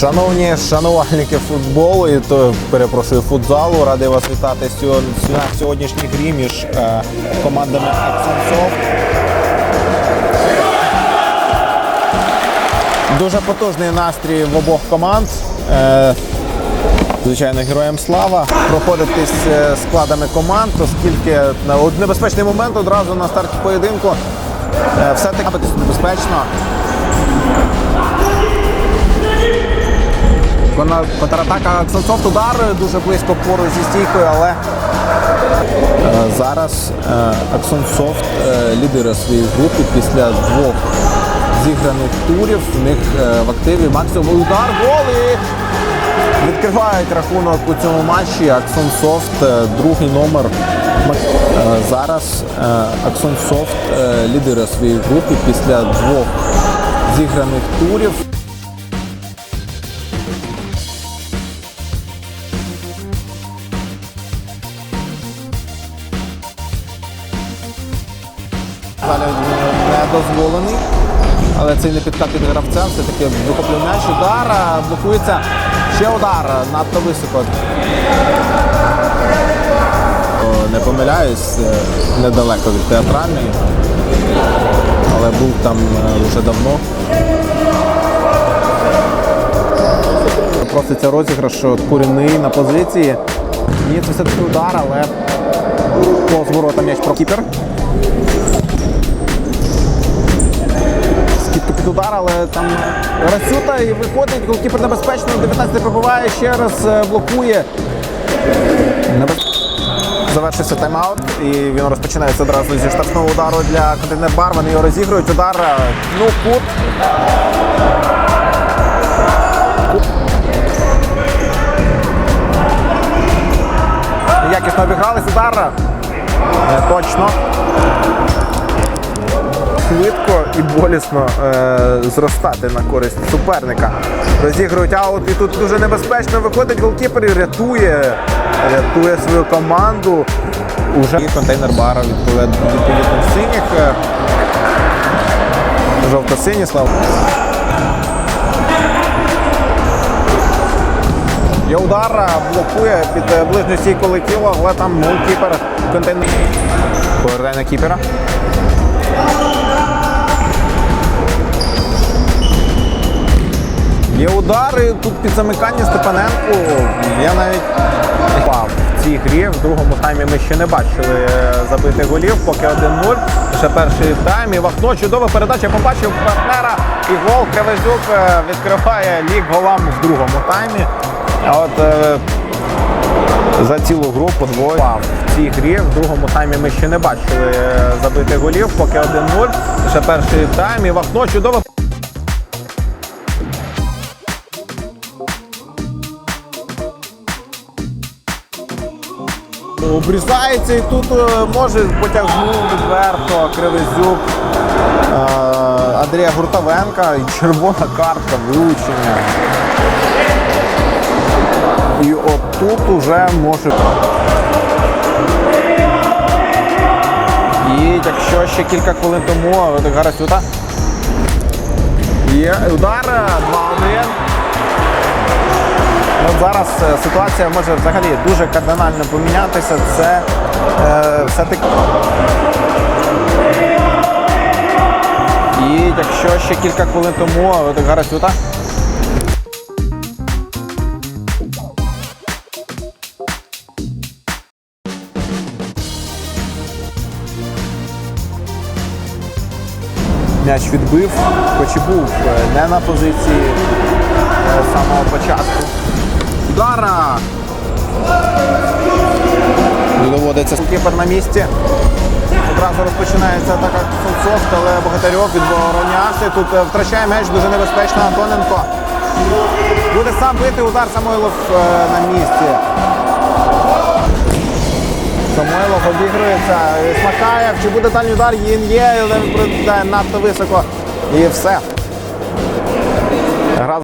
Шановні шанувальники футболу, і то перепрошую футзалу, радий вас вітати на сьогоднішній грі між е, командами Аксенсов. Дуже потужний настрій в обох команд. Е, Звичайно, героям слава проходитись е, складами команд, оскільки на небезпечний момент одразу на старті поєдинку е, все-таки битись небезпечно. Контратака Аксенсофт, удар дуже близько поруч зі стійкою, але е, зараз е, Аксенсофт е, лідирує в своїй групі після двох зіграних турів. В них е, в активі максимум удар, гол і відкривають рахунок у цьому матчі. Аксонсофт, е, другий номер. Е, Зараз е, Аксонсофт е, лідирує в своїй групі після двох зіграних турів. Дозволений. Але цей не підкат від гравця, все-таки вихоплює м'яч, удар, блокується. Ще удар, надто високо. Не помиляюсь, е, недалеко від театральної, але був там е, вже давно. Проситься розіграш от Куріний на позиції. Ні, це все-таки удар, але по зворота м'яч про під удар, але там Расюта і виходить, голкіпер небезпечно, 19 пробиває, ще раз е, блокує. Завершився тайм-аут і він розпочинається одразу зі штрафного удару для контейнер бар. Вони його розігрують. Удар, е, ну, кут. Якісно обігрались, удар. Точно швидко і болісно е, зростати на користь суперника. Розігрують аут і тут дуже небезпечно виходить голкіпер і рятує, рятує свою команду. Уже контейнер бара відповідно синіх. Жовто-сині слава. Є удар, е, блокує під е, ближню стійку летіло, але там голкіпер контейнер. Повертає на кіпера. Є удари тут під замикання Степаненку. Я навіть впав в цій грі. В другому таймі ми ще не бачили е, забитих голів, поки 1-0. Ще перший тайм. І Вахно чудова передача побачив партнера. І гол Кривезюк е, відкриває лік голам в другому таймі. А от е, за цілу гру подвоє в цій грі. В другому таймі ми ще не бачили забитих голів, поки 1-0. Ще перший тайм. І Вахно чудова Обрізається і тут е, може потягнув відверто Кривезюк е, Андрія Гуртовенка і червона картка влучення. І отут уже може. І якщо ще кілька хвилин тому Гарасюта. Є удар 2-1. Зараз е, ситуація може взагалі дуже кардинально помінятися. Це е, все-таки. І якщо ще кілька хвилин тому Ведик Гарасюта. М'яч відбив, хоч і був е, не на позиції е, самого початку. Удара! Доводиться кіпер на місці. Одразу розпочинається атака Сонсофт, але Богатарьов відборонявся. Тут е, втрачає м'яч дуже небезпечно Антоненко. Буде сам бити удар Самойлов е, на місці. Самойлов обігрується. Смакаєв. Чи буде дальній удар? Він є, але він надто високо. І все.